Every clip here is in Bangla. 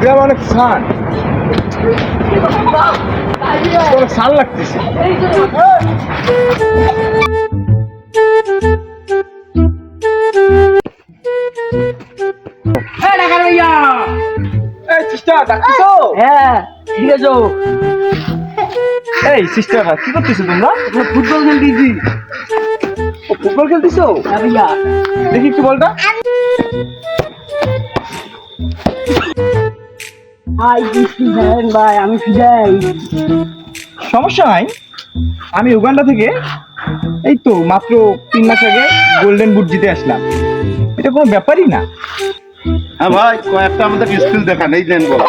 গ্রাম অনেক সান অনেক সান লাগতেছে। এই সিস্টার হ্যাঁ ঠিক আছে এই সিস্টার কি করতেছো তোমরা? ফুটবল খেলতেছি। ফুটবল খেলতেছো? হ্যাঁ দেখি একটু বলটা। হাই বৃষ্টি ভাই আমি সমস্যা নাই। আমি উগান্ডা থেকে এই তো মাত্র তিন মাস আগে গোল্ডেন বুট জিতে আসলাম। এটা কোনো ব্যাপারই না। হ্যাঁ ভাই কয়েকটা আমাদের স্কিল দেখান এই দেন বলো।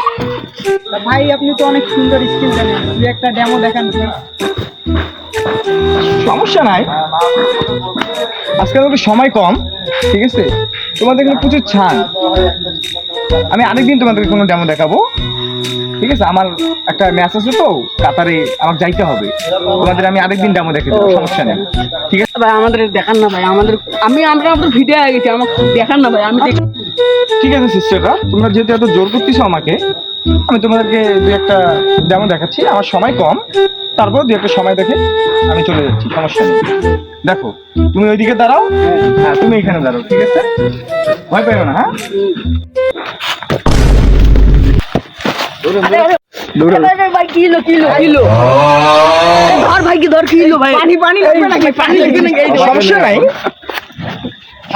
ভাই আপনি তো অনেক সুন্দর স্কিল জানেন। তুই একটা ডেমো দেখান। সমস্যা নাই। আজকাল আমাকে সময় কম ঠিক আছে? তোমাদের এখানে প্রচুর ছান আমি আরেকদিন তোমাদেরকে কোনো ডেমো দেখাবো। ঠিক আছে? আমার একটা ম্যাচ আছে তো কাতারে আমার যাইতে হবে। তোমাদের আমি আরেকদিন ডেমো দেখে দেবো সমস্যা নেই। ঠিক আছে? ভাই আমাদের দেখান না ভাই আমাদের আমি আমরা আমাদের ভিডিও হয়ে গেছি আমাকে দেখান না ভাই আমি ঠিক আছে সিস্টাররা তোমরা যেহেতু এত জোর করতেছো আমাকে আমি তোমাদেরকে দু একটা ডেমো দেখাচ্ছি। আমার সময় কম। তারপর দু একটা সময় দেখে আমি চলে যাচ্ছি সমস্যা নেই। দেখো তুমি ওইদিকে দাঁড়াও। হ্যাঁ তুমি এখানে দাঁড়াও ঠিক আছে? ভয় পাইও না হ্যাঁ? ভাই, ভাই, ভাই কিলো কিলো কিলো ধর ভাই কি ধর কিলো ভাই? পানি পানি লাগবে নাকি? পানি লাগবে নাকি? এই সমস্যা নাই।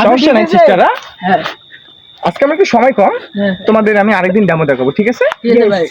সমস্যা নাই সিস্টাররা। হ্যাঁ। আজকে আমি একটু সময় কম। হ্যাঁ। তোমাদের আমি আরেকদিন ডেমো দেখাবো ঠিক আছে? ঠিক আছে ভাই।